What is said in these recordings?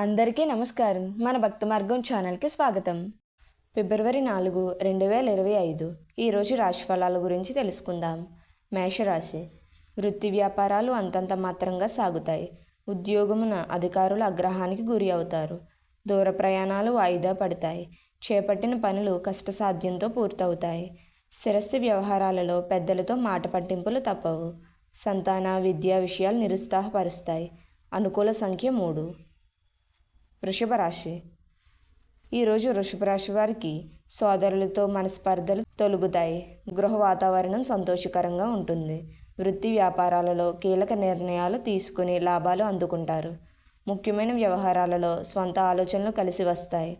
అందరికీ నమస్కారం. మన భక్త మార్గం ఛానల్కి స్వాగతం. ఫిబ్రవరి నాలుగు రెండు వేల ఇరవై ఐదు. ఈరోజు రాశి ఫలాల గురించి తెలుసుకుందాం. మేషరాశి. వృత్తి వ్యాపారాలు అంతంత మాత్రంగా సాగుతాయి. ఉద్యోగమున అధికారులు అగ్రహానికి గురి అవుతారు. దూర ప్రయాణాలు వాయిదా పడతాయి. చేపట్టిన పనులు కష్టసాధ్యంతో పూర్తవుతాయి. స్థిరస్థి వ్యవహారాలలో పెద్దలతో మాట పట్టింపులు తప్పవు. సంతాన విద్యా విషయాలు నిరుత్సాహపరుస్తాయి. అనుకూల సంఖ్య మూడు. వృషభ రాశి. ఈరోజు వృషభ రాశి వారికి సోదరులతో మనస్పర్ధలు తొలుగుతాయి. గృహ వాతావరణం సంతోషకరంగా ఉంటుంది. వృత్తి వ్యాపారాలలో కీలక నిర్ణయాలు తీసుకుని లాభాలు అందుకుంటారు. ముఖ్యమైన వ్యవహారాలలో స్వంత ఆలోచనలు కలిసి వస్తాయి.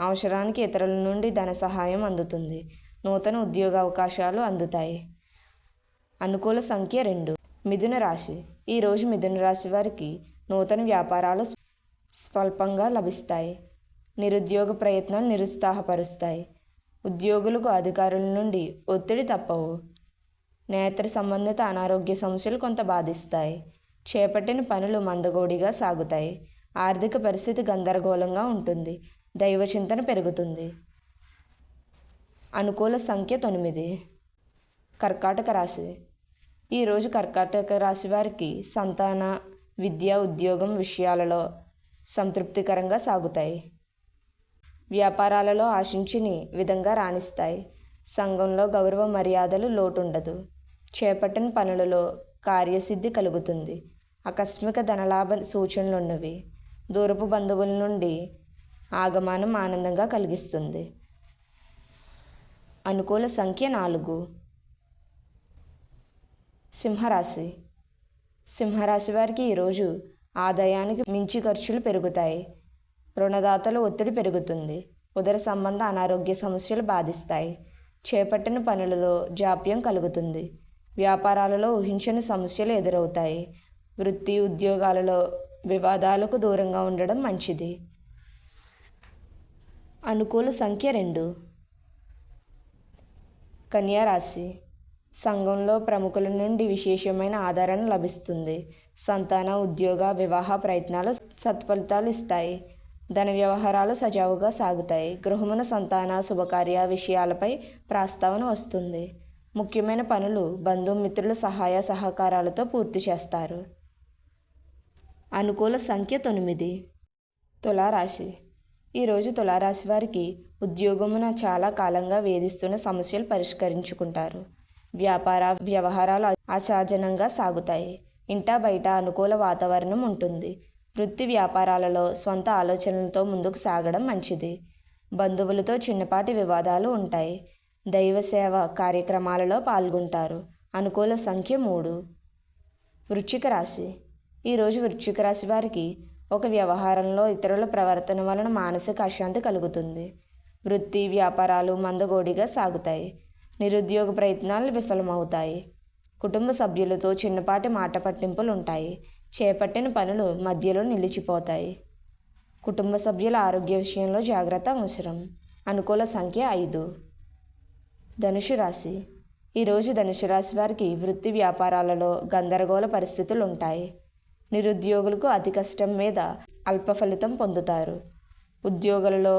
అవసరానికి ఇతరుల నుండి ధన సహాయం అందుతుంది. నూతన ఉద్యోగ అవకాశాలు అందుతాయి. అనుకూల సంఖ్య రెండు. మిథున రాశి. ఈరోజు మిథున రాశి వారికి నూతన వ్యాపారాలు స్వల్పంగా లభిస్తాయి. నిరుద్యోగ ప్రయత్నాలు నిరుత్సాహపరుస్తాయి. ఉద్యోగులకు అధికారుల నుండి ఒత్తిడి తప్పవు. నేత్ర సంబంధిత అనారోగ్య సమస్యలు కొంత బాధిస్తాయి. చేపట్టిన పనులు మందగోడిగా సాగుతాయి. ఆర్థిక పరిస్థితి గందరగోళంగా ఉంటుంది. దైవ చింతన పెరుగుతుంది. అనుకూల సంఖ్య తొమ్మిది. కర్కాటక రాశి. ఈరోజు కర్కాటక రాశి వారికి సంతాన విద్య ఉద్యోగం విషయాలలో సంతృప్తికరంగా సాగుతాయి. వ్యాపారాలలో ఆశించిని విధంగా రాణిస్తాయి. సంఘంలో గౌరవ మర్యాదలు లోటుండదు. చేపట్టిన పనులలో కార్యసిద్ధి కలుగుతుంది. ఆకస్మిక ధనలాభ సూచనలున్నవి దూరపు బంధువుల నుండి ఆగమనం ఆనందంగా కలిగిస్తుంది. అనుకూల సంఖ్య నాలుగు. సింహరాశి. సింహరాశి వారికి ఈరోజు ఆదాయానికి మించి ఖర్చులు పెరుగుతాయి. రుణదాతల ఒత్తిడి పెరుగుతుంది. ఉదర సంబంధ అనారోగ్య సమస్యలు బాధిస్తాయి. చేపట్టిన పనులలో జాప్యం కలుగుతుంది. వ్యాపారాలలో ఊహించని సమస్యలు ఎదురవుతాయి. వృత్తి ఉద్యోగాలలో వివాదాలకు దూరంగా ఉండడం మంచిది. అనుకూల సంఖ్య రెండు. కన్యారాశి సంఘంలో ప్రముఖుల నుండి విశేషమైన ఆదరణ లభిస్తుంది. సంతాన ఉద్యోగ వివాహ ప్రయత్నాలు సత్ఫలితాలు ఇస్తాయి. ధన వ్యవహారాలు సజావుగా సాగుతాయి. గృహమున సంతాన శుభకార్య విషయాలపై ప్రస్తావన వస్తుంది. ముఖ్యమైన పనులు బంధుమిత్రుల సహాయ సహకారాలతో పూర్తి చేస్తారు. అనుకూల సంఖ్య తొమ్మిది. తులారాశి. ఈరోజు తులారాశి వారికి ఉద్యోగమున చాలా కాలంగా వేధిస్తున్న సమస్యలు పరిష్కరించుకుంటారు. వ్యాపార వ్యవహారాలు అసహజనంగా సాగుతాయి. ఇంటా బయట అనుకూల వాతావరణం ఉంటుంది. వృత్తి వ్యాపారాలలో స్వంత ఆలోచనలతో ముందుకు సాగడం మంచిది. బంధువులతో చిన్నపాటి వివాదాలు ఉంటాయి. దైవ సేవ కార్యక్రమాలలో పాల్గొంటారు. అనుకూల సంఖ్య మూడు. వృశ్చిక రాశి. ఈరోజు వృశ్చిక రాశి వారికి ఒక వ్యవహారంలో ఇతరుల ప్రవర్తన వలన మానసిక అశాంతి కలుగుతుంది. వృత్తి వ్యాపారాలు మందగోడిగా సాగుతాయి. నిరుద్యోగ ప్రయత్నాలు విఫలమవుతాయి. కుటుంబ సభ్యులతో చిన్నపాటి మాట పట్టింపులు ఉంటాయి చేపట్టిన పనులు మధ్యలో నిలిచిపోతాయి. కుటుంబ సభ్యుల ఆరోగ్య విషయంలో జాగ్రత్త అవసరం. అనుకూల సంఖ్య ఐదు. ధనుసు రాశి. ఈరోజు ధనుసు రాశి వారికి వృత్తి వ్యాపారాలలో గందరగోళ పరిస్థితులు ఉంటాయి నిరుద్యోగులకు అతి కష్టం మీద అల్ప ఫలితం పొందుతారు. ఉద్యోగులలో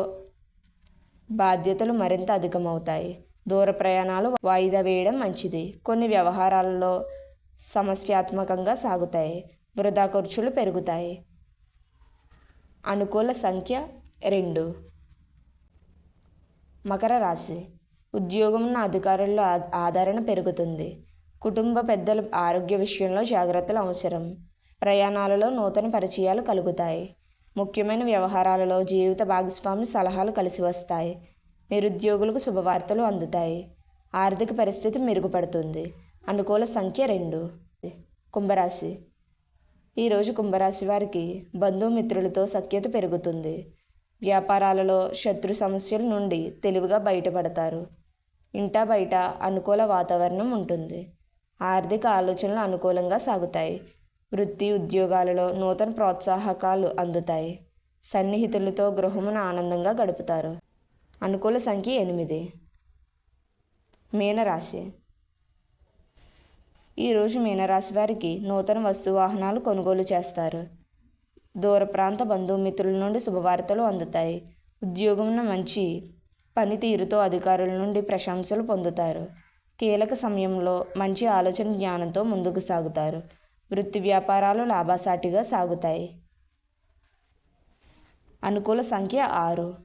బాధ్యతలు మరింత అధికమవుతాయి. దూర ప్రయాణాలు వాయిదా వేయడం మంచిది. కొన్ని వ్యవహారాలలో సమస్యాత్మకంగా సాగుతాయి. వృధా ఖర్చులు పెరుగుతాయి. అనుకూల సంఖ్య రెండు. మకర రాశి. ఉద్యోగం అధికారుల్లో ఆదరణ పెరుగుతుంది. కుటుంబ పెద్దల ఆరోగ్య విషయంలో జాగ్రత్తలు అవసరం. ప్రయాణాలలో నూతన పరిచయాలు కలుగుతాయి. ముఖ్యమైన వ్యవహారాలలో జీవిత భాగస్వామి సలహాలు కలిసి వస్తాయి. నిరుద్యోగులకు శుభవార్తలు అందుతాయి. ఆర్థిక పరిస్థితి మెరుగుపడుతుంది. అనుకూల సంఖ్య రెండు. కుంభరాశి. ఈరోజు కుంభరాశి వారికి బంధుమిత్రులతో సఖ్యత పెరుగుతుంది. వ్యాపారాలలో శత్రు సమస్యల నుండి తెలివిగా బయటపడతారు. ఇంటా బయట అనుకూల వాతావరణం ఉంటుంది. ఆర్థిక ఆలోచనలు అనుకూలంగా సాగుతాయి. వృత్తి ఉద్యోగాలలో నూతన ప్రోత్సాహకాలు అందుతాయి. సన్నిహితులతో గృహమును ఆనందంగా గడుపుతారు. అనుకూల సంఖ్య ఎనిమిది. మీనరాశి. ఈరోజు మీనరాశి వారికి నూతన వస్తు వాహనాలు కొనుగోలు చేస్తారు. దూర ప్రాంత బంధుమిత్రుల నుండి శుభవార్తలు అందుతాయి. ఉద్యోగంలో మంచి పనితీరుతో అధికారుల నుండి ప్రశంసలు పొందుతారు. కీలక సమయంలో మంచి ఆలోచన జ్ఞానంతో ముందుకు సాగుతారు. వృత్తి వ్యాపారాలు లాభసాటిగా సాగుతాయి. అనుకూల సంఖ్య ఆరు.